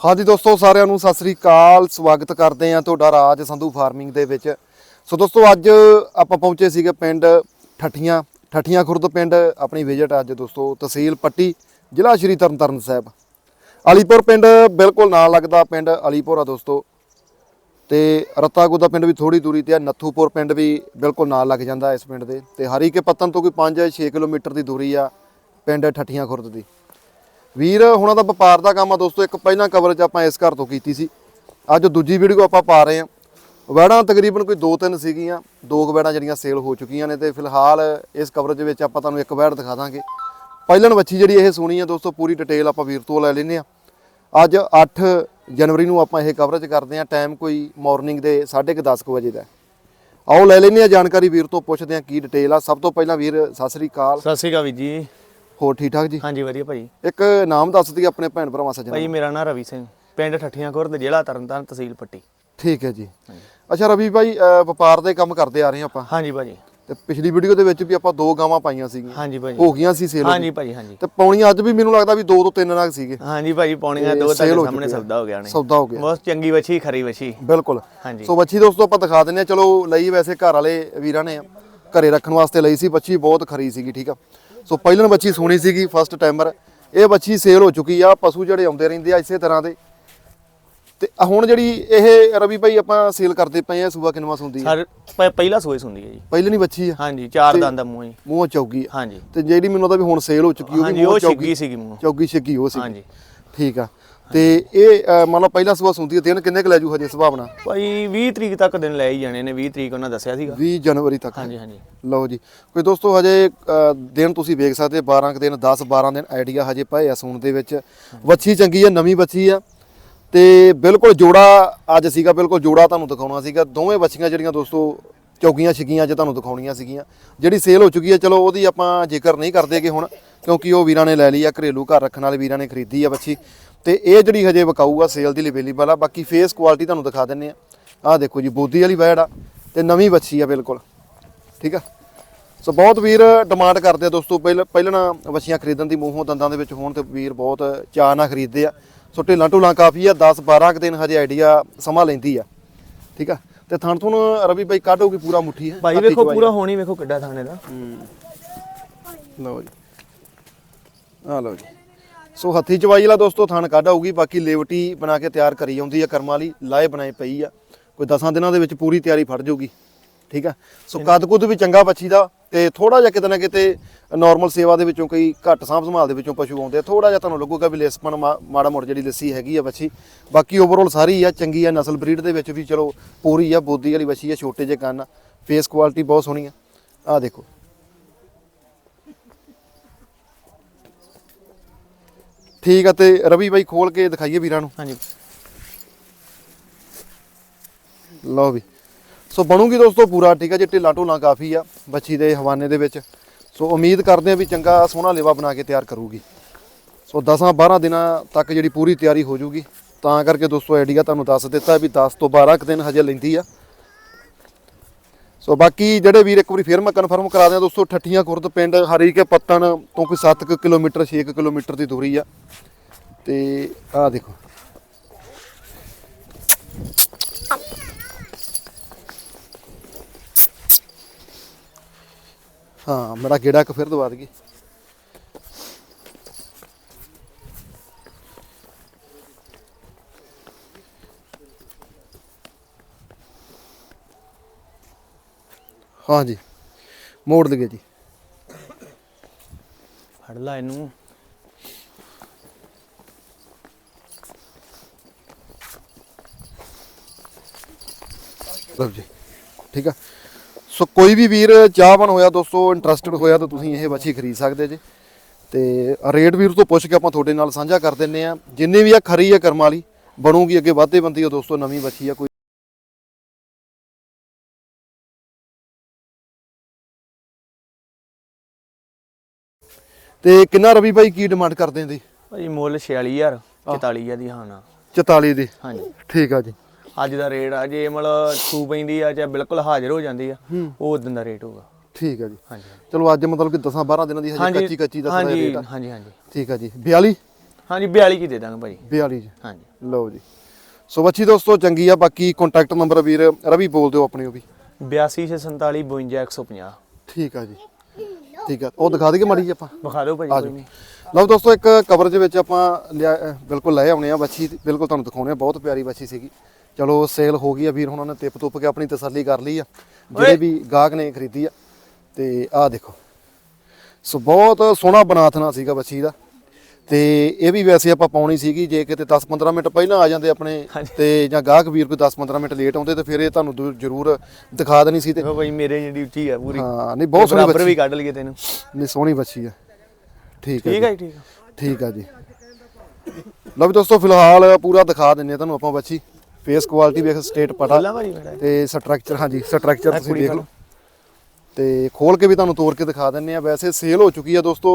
ਹਾਂਜੀ ਦੋਸਤੋ, ਸਾਰਿਆਂ ਨੂੰ ਸਤਿ ਸ੍ਰੀ ਅਕਾਲ। ਸਵਾਗਤ ਕਰਦੇ ਆ ਤੁਹਾਡਾ ਰਾਜ ਸੰਧੂ ਫਾਰਮਿੰਗ ਦੇ ਵਿੱਚ। ਸੋ ਦੋਸਤੋ, ਅੱਜ ਆਪਾਂ ਪਹੁੰਚੇ ਸੀਗੇ ਪਿੰਡ ਠੱਠੀਆਂ ਠੱਠੀਆਂ ਖੁਰਦ ਪਿੰਡ, ਆਪਣੀ ਵਿਜ਼ਿਟ ਅੱਜ ਦੋਸਤੋ, ਤਹਿਸੀਲ ਪੱਟੀ, ਜ਼ਿਲ੍ਹਾ ਸ਼੍ਰੀ ਤਰਨਤਾਰਨ ਸਾਹਿਬ। ਅਲੀਪੁਰ ਪਿੰਡ ਬਿਲਕੁਲ ਨਾਲ ਲੱਗਦਾ ਪਿੰਡ ਅਲੀਪੁਰ ਆ ਦੋਸਤੋ। ਤੇ ਰਤਾਗੂ ਦਾ ਪਿੰਡ ਵੀ ਥੋੜੀ ਦੂਰੀ ਤੇ ਆ, ਨੱਥੂਪੁਰ ਪਿੰਡ ਵੀ ਬਿਲਕੁਲ ਨਾਲ ਲੱਗ ਜਾਂਦਾ ਇਸ ਪਿੰਡ ਦੇ। ਤੇ ਹਰੀਕੇ ਪੱਤਨ ਤੋਂ ਕੋਈ 5-6 ਕਿਲੋਮੀਟਰ ਦੀ ਦੂਰੀ ਆ ਪਿੰਡ ਠੱਠੀਆਂ ਖੁਰਦ ਦੀ। ਵੀਰ, ਹੁਣਾਂ ਦਾ ਵਪਾਰ ਦਾ ਕੰਮ ਆ ਦੋਸਤੋ, ਇੱਕ ਪਹਿਲਾਂ ਕਵਰੇਜ ਆਪਾਂ ਇਸ ਘਰ ਤੋਂ ਕੀਤੀ ਸੀ। ਅੱਜ ਦੂਜੀ ਵੀਡੀਓ ਆਪਾਂ ਪਾ ਰਹੇ ਹਾਂ। ਵੈੜਾਂ ਤਕਰੀਬਨ ਕੋਈ 2-3 ਸੀਗੀਆਂ, ਦੋ ਕੁ ਵੈੜਾਂ ਜਿਹੜੀਆਂ ਸੇਲ ਹੋ ਚੁੱਕੀਆਂ ਨੇ ਤੇ ਫਿਲਹਾਲ ਇਸ ਕਵਰੇਜ ਵਿੱਚ ਆਪਾਂ ਤੁਹਾਨੂੰ ਇੱਕ ਵੈੜ ਦਿਖਾ ਦਾਂਗੇ। ਪਹਿਲਣ ਵੱਛੀ ਜਿਹੜੀ ਇਹ ਸੋਹਣੀ ਆ ਦੋਸਤੋ, ਪੂਰੀ ਡਿਟੇਲ ਆਪਾਂ ਵੀਰ ਤੋਂ ਲੈ ਲੈਨੇ ਆ ਅੱਜ 8 ਜਨਵਰੀ ਨੂੰ ਆਪਾਂ ਇਹ ਕਵਰੇਜ ਕਰਦੇ ਆ ਟਾਈਮ ਕੋਈ ਮਾਰਨਿੰਗ ਦੇ 10:30 ਵਜੇ ਦਾ ਆਓ ਲੈ ਲੈਨੇ ਆ ਜਾਣਕਾਰੀ, ਵੀਰ ਤੋਂ ਪੁੱਛਦੇ ਆ ਕੀ ਡਿਟੇਲ ਆ। ਸਭ ਤੋਂ ਪਹਿਲਾਂ ਵੀਰ, ਸਤਿ ਸ੍ਰੀ ਅਕਾਲ। ਸਤਿ ਸ਼੍ਰੀ ਅਕਾਲ ਵੀਰ ਜੀ। ਹੋਰ ਠੀਕ ਠਾਕ ਜੀ? ਹਾਂਜੀ ਵਧੀਆ ਭਾਈ ਇੱਕ ਨਾਮ ਦੱਸ ਦਈਏ ਆਪਣੇ ਭੈਣ ਭਰਾਵਾਂ ਸੱਜਣਾ ਭਾਈ ਮੇਰਾ ਨਾਮ ਰਵੀ ਸਿੰਘ। ਪਿੰਡ ਠੱਠੀਆਂ ਖੁਰਦ ਜ਼ਿਲ੍ਹਾ ਤਰਨਤਾਰਨ ਤਹਿਸੀਲ ਪੱਟੀ। ਠੀਕ ਹੈ ਜੀ। ਅੱਛਾ ਰਵੀ ਭਾਈ ਵਪਾਰ ਦੇ ਕੰਮ ਕਰਦੇ ਆ ਰਹੇ ਆਪਾਂ। ਹਾਂਜੀ ਭਾਜੀ। ਤੇ ਪਿਛਲੀ ਵੀਡੀਓ ਦੇ ਵਿੱਚ ਵੀ ਆਪਾਂ ਦੋ ਗਾਵਾਂ ਪਾਈਆਂ ਸੀਗੀਆਂ। ਹਾਂਜੀ ਭਾਜੀ। ਹੋ ਗਈਆਂ ਸੀ ਸੇਲ ਹਾਂਜੀ ਭਾਜੀ ਹਾਂਜੀ। ਤੇ ਪੌਣੀਆਂ ਅੱਜ ਵੀ ਮੈਨੂੰ ਲੱਗਦਾ ਵੀ ਦੋ ਤੋਂ ਤਿੰਨ ਨਾਗ ਸੀਗੇ। ਹਾਂਜੀ ਭਾਜੀ ਪੌਣੀਆਂ ਦੋ ਹੋ ਸਾਹਮਣੇ। ਸੌਦਾ ਹੋ ਗਿਆ ਨੇ। ਸੌਦਾ ਹੋ ਗਿਆ। ਬਹੁਤ ਚੰਗੀ ਵਛੀ ਖਰੀ ਵਛੀ। ਬਿਲਕੁਲ। ਹਾਂਜੀ। ਸੋ ਬੱਚੀ ਦੋਸਤੋ ਆਪਾਂ ਦਿਖਾ ਦਿੰਨੇ ਆ ਚਲੋ ਲਈ ਵੈਸੇ ਘਰ ਵਾਲੇ ਵੀਰਾਂ ਨੇ ਘਰੇ ਰੱਖਣ ਵਾਸਤੇ ਲਈ ਸੀ ਬੱਚੀ ਬਹੁਤ ਖਰੀ ਸੀਗੀ ਠੀਕ ਆ। ਸੋ ਪਹਿਲਾਂ ਬੱਚੀ ਸੋਹਣੀ ਸੀਗੀ ਫਸਟ ਟਾਈਮਰ ਇਹ ਬੱਚੀ ਸੇਲ ਹੋ ਚੁੱਕੀ ਆ ਪਸ਼ੂ ਜਿਹੜੇ ਆਉਂਦੇ ਰਹਿੰਦੇ ਆ ਇਸੇ ਤਰ੍ਹਾਂ ਦੇ। ਤੇ ਹੁਣ ਜਿਹੜੀ ਇਹ ਰਵੀ ਭਾਈ ਆਪਾਂ ਸੇਲ ਕਰਦੇ ਪਏ ਆ ਸੂਆ ਕਿਨਵਾ ਸੁੰਦੀ ਆ? ਸਰ ਪ- ਪਹਿਲਾ ਸੋਏ ਹੁੰਦੀ ਹੈ ਜੀ। ਪਹਿਲਣੀ ਬੱਚੀ ਆ। ਹਾਂਜੀ ਚਾਰ ਦੰਦ ਦਾ ਮੂੰਹ ਜੀ ਮੂੰਹ ਚੌਗੀ ਆ। ਹਾਂਜੀ। ਤੇ ਜਿਹੜੀ ਮੈਨੂੰ ਉਹਦਾ ਵੀ ਹੁਣ ਸੇਲ ਹੋ ਚੁੱਕੀ ਉਹ ਵੀ ਹਾਂਜੀ ਮੂੰਹ ਉਹ ਚੌਗੀ ਛਿੱਗੀ ਸੀਗੀ ਮੂੰਹ। ਚੌਗੀ ਛਿੱਗੀ ਉਹ ਸੀ ਹਾਂਜੀ। ਠੀਕ ਆ। ਤੇ ਇਹ ਅ, ਮੰਨ ਲਓ ਪਹਿਲਾ ਸੂਆ ਸੁੰਦੀ ਹੈ ਦਿਨ ਕਿੰਨੇ ਕੁ ਲੈ ਜੂ ਹਜੇ ਸੁਭਾਵਨਾ? ਭਾਈ 20 ਤਰੀਕ ਤੱਕ ਦਿਨ ਲੈ ਹੀ ਜਾਣੇ ਨੇ 20 ਤਰੀਕ ਉਹਨਾਂ ਦੱਸਿਆ ਸੀਗਾ। 20 ਜਨਵਰੀ ਤੱਕ। ਹਾਂਜੀ ਹਾਂਜੀ। ਲਓ ਜੀ। ਕੋਈ ਦੋਸਤੋ ਹਜੇ ਅ, ਦਿਨ ਤੁਸੀਂ ਵੇਖ ਸਕਦੇ 12 ਕੁ ਦਿਨ 10 12 ਦਿਨ ਆਈਡੀਆ ਹਜੇ ਪਏ ਆ ਸੂਣ ਦੇ ਵਿੱਚ। ਵੱਛੀ ਚੰਗੀ ਆ ਨਵੀਂ ਵੱਛੀ ਆ। ਤੇ ਬਿਲਕੁਲ ਜੋੜਾ ਅੱਜ ਸੀਗਾ ਬਿਲਕੁਲ ਜੋੜਾ ਤੁਹਾਨੂੰ ਦਿਖਾਉਣਾ ਸੀਗਾ। ਦੋਵੇਂ ਵੱਛੀਆਂ ਜਿਹੜੀਆਂ ਦੋਸਤੋ ਚੌਗੀਆਂ ਛਿੱਗੀਆਂ ਅੱਜ ਤੁਹਾਨੂੰ ਦਿਖਾਉਣੀਆਂ ਸੀਗੀਆਂ। ਜਿਹੜੀ ਸੇਲ ਹੋ ਚੁੱਕੀ ਹੈ, ਚਲੋ ਉਹਦੀ ਆਪਾਂ ਜ਼ਿਕਰ ਨਹੀਂ ਕਰਦੇਗੇ ਹੁਣ, ਕਿਉਂਕਿ ਉਹ ਵੀਰਾਂ ਨੇ ਲੈ ਲਈ ਆ, ਘਰੇਲੂ ਘਰ ਰੱਖਣ ਵਾਲੇ ਵੀਰਾਂ ਨੇ ਖਰੀਦੀ ਆ ਵੱਛੀ ਤੇ ਇਹ ਜਿਹੜੀ ਹਜੇ ਵਿਕਾਊ ਆ ਸੇਲ ਦੀ ਲਈ ਅਵੇਲੇਬਲ ਆ, ਬਾਕੀ ਫੇਸ ਕੁਆਲਿਟੀ ਤੁਹਾਨੂੰ ਦਿਖਾ ਦਿੰਨੇ ਆ। ਆਹ ਦੇਖੋ ਜੀ, ਬੋਦੀ ਵਾਲੀ ਵੈੜ ਆ, ਤੇ ਨਵੀਂ ਵੱਛੀ ਆ ਬਿਲਕੁਲ। ਠੀਕ ਆ? ਸੋ ਬਹੁਤ ਵੀਰ ਡਿਮਾਂਡ ਕਰਦੇ ਆ ਦੋਸਤੋ, ਪਹਿਲਾਂ ਪਹਿਲਾਂ ਵਛੀਆਂ ਖਰੀਦਣ ਦੀ ਮੂੰਹੋਂ ਦੰਦਾਂ ਦੇ ਵਿੱਚ ਹੋਣ ਤੇ ਵੀਰ ਬਹੁਤ ਚਾਅ ਨਾਲ ਖਰੀਦਦੇ ਆ। ਸੋ ਢਿੱਲਾਂ ਢੁੱਲਾਂ ਕਾਫੀ ਆ 10 12 ਕੁ ਦਿਨ ਹਜੇ ਆਈਡੀਆ ਸਮਾਂ ਲੈਂਦੀ ਆ। ਠੀਕ ਆ? ਤੇ ਥਣ ਥੁਣ ਰਵੀ ਬਾਈ ਕਾਢੋਗੀ ਪੂਰਾ ਮੁੱਠੀ ਹੈ? ਭਾਈ ਵੇਖੋ ਪੂਰਾ ਹੋਣੀ ਵੇਖੋ ਕਿੱਡਾ ਥਾਣੇ ਦਾ ਲਓ ਜੀ। ਆ ਲਓ ਜੀ। ਸੋ ਹੱਥੀ ਚਵਾਈ ਵਾਲਾ ਦੋਸਤੋ ਥਣ ਕੱਢ ਆਊਗੀ ਬਾਕੀ ਲੇਵਟੀ ਬਣਾ ਕੇ ਤਿਆਰ ਕਰੀ ਜਾਂਦੀ ਆ ਕਰਮਾਂ ਵਾਲੀ ਲਾਏ ਬਣਾਏ ਪਈ ਆ। ਕੋਈ 10 ਦਿਨਾਂ ਦੇ ਵਿੱਚ ਪੂਰੀ ਤਿਆਰੀ ਫੜ ਜਾਊਗੀ ਠੀਕ ਆ? ਸੋ ਕੱਦ ਕੁੱਦ ਵੀ ਚੰਗਾ ਬੱਚੀ ਦਾ ਤੇ ਥੋੜਾ ਜਿਹਾ ਕਿਤੇ ਨਾ ਕਿਤੇ ਨਾਰਮਲ ਸੇਵਾ ਦੇ ਵਿੱਚੋਂ ਕਈ ਘੱਟ ਸਾਂਭ ਸੰਭਾਲ ਦੇ ਵਿੱਚੋਂ ਪਸ਼ੂ ਆਉਂਦੇ ਆ ਥੋੜਾ ਜਿਹਾ ਤੁਹਾਨੂੰ ਲੱਗੂਗਾ ਵੀ ਲੇਸਪਣ ਮਾੜਾ ਮੋੜ ਜਿਹੜੀ ਲੱਸੀ ਹੈਗੀ ਆ ਬੱਚੀ ਬਾਕੀ ਓਵਰਆਲ ਸਾਰੀ ਆ ਚੰਗੀ ਆ ਨਸਲ ਬਰੀਡ ਦੇ ਵਿੱਚ ਵੀ ਚਲੋ ਪੂਰੀ ਆ ਬੋਦੀ ਵਾਲੀ ਬੱਚੀ ਆ ਛੋਟੇ ਜਿਹੇ ਕੰਨ ਫੇਸ ਕੁਆਲਿਟੀ ਬਹੁਤ ਸੋਹਣੀ ਆ। ਆ ਦੇਖੋ। ਠੀਕ ਆ ਤੇ ਰਵੀ ਬਾਈ ਖੋਲ ਕੇ ਦਿਖਾਈਏ ਵੀਰਾਂ ਨੂੰ। ਹਾਂਜੀ। ਲਓ ਵੀ। ਸੋ ਬਣੂਗੀ ਦੋਸਤੋ ਪੂਰਾ, ਠੀਕ ਆ ਜੀ? ਢਿੱਲਾ ਢੋਲਾ ਕਾਫੀ ਆ ਬੱਚੀ ਦੇ ਹਵਾਨੇ ਦੇ ਵਿੱਚ। ਸੋ ਉਮੀਦ ਕਰਦੇ ਆ ਵੀ ਚੰਗਾ ਸੋਹਣਾ ਲੇਵਾ ਬਣਾ ਕੇ ਤਿਆਰ ਕਰੂਗੀ। ਸੋ 10 12 ਦਿਨਾਂ ਤੱਕ ਜਿਹੜੀ ਪੂਰੀ ਤਿਆਰੀ ਹੋ ਜੂਗੀ। ਤਾਂ ਕਰਕੇ ਦੋਸਤੋ ਆਈਡੀਆ ਤੁਹਾਨੂੰ ਦੱਸ ਦਿੱਤਾ ਵੀ 10 ਤੋਂ 12 ਕੁ ਦਿਨ ਹਜੇ ਲੈਂਦੀ ਆ। ਸੋ ਬਾਕੀ ਜਿਹੜੇ ਵੀਰ ਇੱਕ ਵਾਰੀ ਫਿਰ ਮੈਂ ਕਨਫਰਮ ਕਰਾ ਦਿਆਂ ਦੋਸਤੋ, ਠੱਠੀਆਂ ਖੁਰਦ ਪਿੰਡ ਹਰੀਕੇ ਪੱਤਣ ਤੋਂ ਕੋਈ 7 ਕੁ ਕਿਲੋਮੀਟਰ 6 ਕੁ ਕਿਲੋਮੀਟਰ ਦੀ ਦੂਰੀ ਆ। ਤੇ ਆਹ ਦੇਖੋ। ਹਾਂ ਮੇਰਾ ਗੇੜਾ ਇੱਕ ਫਿਰ ਦਵਾ ਦਈਏ ਹਾਂਜੀ ਮੋੜ ਦਈਏ ਜੀ। ਫੜ ਲਾ ਇਹਨੂੰ। ਲਓ ਜੀ ਠੀਕ ਆ। ਸੋ ਕੋਈ ਵੀ ਵੀਰ ਚਾਹਵਾਨ ਹੋਇਆ ਦੋਸਤੋ ਇੰਟਰਸਟਿਡ ਹੋਇਆ ਤਾਂ ਤੁਸੀਂ ਇਹ ਬੱਚੀ ਖਰੀਦ ਸਕਦੇ ਜੀ। ਤੇ ਰੇਟ ਵੀਰ ਤੋਂ ਪੁੱਛ ਕੇ ਆਪਾਂ ਤੁਹਾਡੇ ਨਾਲ ਸਾਂਝਾ ਕਰ ਦਿੰਨੇ ਆ ਜਿੰਨੇ ਵੀ ਆ ਖਰੀ ਆ ਕਰਮ ਵਾਲੀ ਬਣੂਗੀ ਅੱਗੇ ਵਾਧੇ ਬੰਦੀ ਆ ਦੋਸਤੋ ਨਵੀਂ ਬੱਚੀ ਆ ਕੋਈ। ਤੇ ਕਿੰਨਾ ਰਵੀ ਭਾਈ ਕੀ ਡਿਮਾਂਡ ਕਰਦੇ ਦੀ ਭਾਈ ਮੁੱਲ 46000 44000 ਦੀ ਹਾਂ ਨਾ। 44 ਦੀ। ਹਾਂਜੀ। ਠੀਕ ਆ ਜੀ। ਅੱਜ ਦਾ ਰੇਟ ਆ ਜੇ ਮਤਲਬ ਸੂ ਪੈਂਦੀ ਆ ਜਾਂ ਬਿਲਕੁਲ ਹਾਜ਼ਰ ਹੋ ਜਾਂਦੀ ਆ ਉਹ ਉਦੋਂ ਦਾ ਰੇਟ ਹੋਊਗਾ। ਠੀਕ ਆ ਜੀ। ਹਾਂਜੀ ਚਲੋ ਅੱਜ ਮਤਲਬ ਕਿ 10 12 ਦਿਨਾਂ ਦੀ ਹਜੇ ਕੱਚੀ ਕੱਚੀ ਦਾ ਥੋੜ੍ਹਾ ਹਾਂਜੀ ਰੇਟ ਆ। ਹਾਂਜੀ ਹਾਂਜੀ। ਠੀਕ ਆ ਜੀ। 42 ਹਾਂਜੀ 42 ਕੀ ਦੇ ਦਾਂਗੇ ਭਾਜੀ। 42 ਜੀ। ਹਾਂਜੀ। ਲਓ ਜੀ। ਸੋ ਬੱਚੀ ਦੋਸਤੋ ਚੰਗੀ ਆ। ਬਾਕੀ ਕੰਟੈਕਟ ਨੰਬਰ ਵੀਰ ਰਵੀ ਬੋਲ ਦਿਓ ਆਪਣੇ ਉਹ ਵੀ। 8247 52 150 ਠੀਕ ਆ ਜੀ। ਠੀਕ ਆ। ਉਹ ਦਿਖਾ ਦਈਏ ਮਾੜੀ ਆਪਾਂ। ਵਿਖਾ ਦਿਓ ਭਾਜੀ ਕੋਈ ਲਓ ਦੋਸਤੋ ਇੱਕ ਕਵਰ ਦੇ ਵਿੱਚ ਆਪਾਂ ਬਿਲਕੁਲ ਲੈ ਆਉਣੇ ਆ। ਬੱਚੀ ਬਿਲਕੁਲ ਤੁਹਾਨੂੰ ਦਿਖਾਉਣੇ ਆ। ਬਹੁਤ ਪਿਆਰੀ ਬੱਚੀ ਸੀਗੀ। ਚਲੋ ਸੇਲ ਹੋ ਗਈ ਆ ਵੀਰ ਹੁਣਾਂ ਨੇ ਤਿਪ ਤੁਪ ਕੇ ਆਪਣੀ ਤਸੱਲੀ ਕਰ ਲਈ ਆ। ਜਿਹੜੇ ਵੀ ਗਾਹਕ ਨੇ ਖਰੀਦੀ ਆ ਤੇ ਆਹ ਦੇਖੋ। ਸੋ ਬਹੁਤ ਸੋਹਣਾ ਬਨਾਥਨਾ ਸੀਗਾ ਬੱਚੀ ਦਾ। ਤੇ ਇਹ ਵੀ ਵੈਸੇ ਆਪਾਂ ਪਾਉਣੀ ਸੀਗੀ ਜੇ ਕਿਤੇ 10-15 ਮਿੰਟ ਪਹਿਲਾਂ ਆ ਜਾਂਦੇ ਆਪਣੇ ਤੇ ਜਾਂ ਗਾਹਕ ਵੀਰ ਕੋਈ 10-15 ਮਿੰਟ ਲੇਟ ਆਉਂਦੇ ਤੇ ਫਿਰ ਇਹ ਤੁਹਾਨੂੰ ਜ਼ਰੂਰ ਦਿਖਾ ਦੇਣੀ ਸੀ ਤੇ ਭਾਈ ਮੇਰੇ ਜਿਹੜੀ ਡਿਊਟੀ ਆ ਪੂਰੀ। ਹਾਂ ਨਹੀਂ ਬਹੁਤ ਸੋਹਣੀ ਬੱਚੀ ਵੀ ਕੱਢ ਲਈਏ ਤੈਨੂੰ। ਨਹੀਂ ਸੋਹਣੀ ਬੱਚੀ ਆ। ਠੀਕ ਹੈ ਠੀਕ। ਹੈ ਠੀਕ ਹੈ ਠੀਕ ਆ ਜੀ। ਲਓ ਵੀ ਦੋਸਤੋ ਫਿਲਹਾਲ ਪੂਰਾ ਦਿਖਾ ਦਿੰਨੇ ਆ ਤੁਹਾਨੂੰ ਆਪਾਂ ਬੱਚੀ। ਫੇਸ ਕੁਆਲਿਟੀ ਵੇਖ ਸਟੇਟ ਪਟਾ ਤੇ ਸਟਰਕਚਰ ਹਾਂਜੀ ਸਟਰਕਚਰ ਤੁਸੀਂ ਦੇਖ। ਲਓ। ਤੇ ਖੋਲ ਕੇ ਵੀ ਤੁਹਾਨੂੰ ਤੋੜ ਕੇ ਦਿਖਾ ਦਿੰਨੇ ਆ। ਵੈਸੇ ਸੇਲ ਹੋ ਚੁੱਕੀ ਆ ਦੋਸਤੋ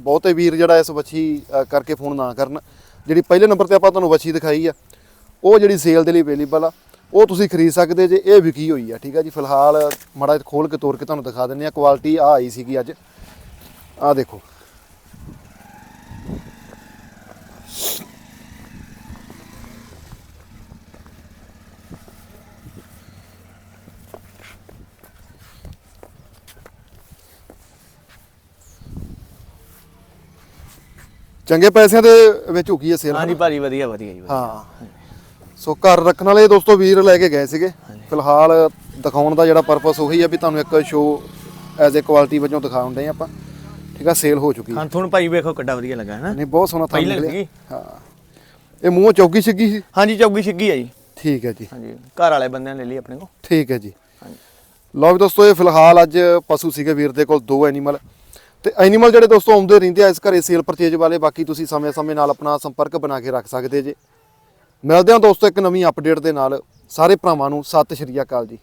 ਬਹੁਤੇ ਵੀਰ ਜਿਹੜਾ ਇਸ ਅਹ, ਕਰਕੇ ਫੋਨ ਨਾ ਕਰਨ। ਜਿਹੜੀ ਪਹਿਲੇ ਨੰਬਰ ਤੇ ਆਪਾਂ ਤੁਹਾਨੂੰ ਬੱਚੀ ਦਿਖਾਈ ਆ ਉਹ ਜਿਹੜੀ ਸੇਲ ਦੇ ਲਈ ਅਵੇਲੇਬਲ ਆ ਉਹ ਤੁਸੀਂ ਖਰੀਦ ਸਕਦੇ ਜੇ ਇਹ ਵਿਕੀ ਹੋਈ ਆ ਠੀਕ ਆ ਜੀ। ਫਿਲਹਾਲ ਮਾੜਾ ਖੋਲ ਕੇ ਤੋੜ ਕੇ ਤੁਹਾਨੂੰ ਦਿਖਾ ਦਿੰਨੇ ਆ। ਕੁਆਲਿਟੀ ਆ ਆਈ ਸੀਗੀ ਅੱਜ। ਆ ਦੇਖੋ। ਚੰਗੇ ਪੈਸਿਆਂ ਦੇ ਵਿੱਚ ਹੋ ਗਈ ਹੈ ਸੇਲ। ਹਾਂਜੀ ਭਾਜੀ ਵਧੀਆ ਵਧੀਆ ਜੀ ਵਧੀਆ। ਹਾਂ। ਸੋ ਘਰ ਰੱਖਣ ਵਾਲੇ ਦੋਸਤੋ ਵੀਰ ਲੈ ਕੇ ਗਏ ਸੀਗੇ। ਫਿਲਹਾਲ ਦਿਖਾਉਣ ਦਾ ਜਿਹੜਾ ਪਰਪਸ ਉਹੀ ਆ ਵੀ ਤੁਹਾਨੂੰ ਇੱਕ ਸ਼ੋ ਐਜ਼ ਅ ਕੁਆਲਿਟੀ ਵਜੋਂ ਦਿਖਾਉਂਦੇ ਆ ਆਪਾਂ। ਠੀਕ ਆ ਸੇਲ ਹੋ ਚੁੱਕੀ ਹੈ ਹਾਂ ਤੁਹਾਨੂੰ ਭਾਈ ਵੇਖੋ ਕਿੱਡਾ ਵਧੀਆ ਲੱਗਾ ਹੈ ਨਾ ਨਹੀਂ ਬਹੁਤ ਸੋਹਣਾ ਥਾਂ ਪਹਿਲਾਂ ਨਿਕਲਿਆ। ਸੀਗੀ ਹਾਂ। ਇਹ ਮੂੰਹੋਂ ਚੌਗੀ ਛਿੱਗੀ ਸੀ? ਹਾਂਜੀ ਚੌਗੀ ਛਿੱਗੀ ਆ ਜੀ। ਠੀਕ ਹੈ ਜੀ। ਹਾਂਜੀ ਘਰ ਵਾਲੇ ਬੰਦਿਆਂ ਨੇ ਲੈ ਲਈ ਆਪਣੇ ਕੋ ਠੀਕ ਹੈ ਜੀ। ਹਾਂਜੀ। ਲਓ ਵੀ ਦੋਸਤੋ ਇਹ ਫਿਲਹਾਲ ਅੱਜ ਪਸ਼ੂ ਸੀਗੇ ਵੀਰ ਦੇ ਕੋਲ ਦੋ ਐਨੀਮਲ ਤੇ ਐਨੀਮਲ ਜਿਹੜੇ ਦੋਸਤੋ ਆਉਂਦੇ ਰਹਿੰਦੇ ਆ ਇਸ ਘਰੇ ਸੇਲ ਪਰਚੇਜ ਵਾਲੇ, ਬਾਕੀ ਤੁਸੀਂ ਸਮੇਂ-ਸਮੇਂ ਨਾਲ ਆਪਣਾ ਸੰਪਰਕ ਬਣਾ ਕੇ ਰੱਖ ਸਕਦੇ ਜੇ। ਮਿਲਦੇ ਹਾਂ ਦੋਸਤੋ ਇੱਕ ਨਵੀਂ ਅਪਡੇਟ ਦੇ ਨਾਲ। ਸਾਰੇ ਭਰਾਵਾਂ ਨੂੰ ਸਤਿ ਸ਼੍ਰੀ ਅਕਾਲ ਜੀ।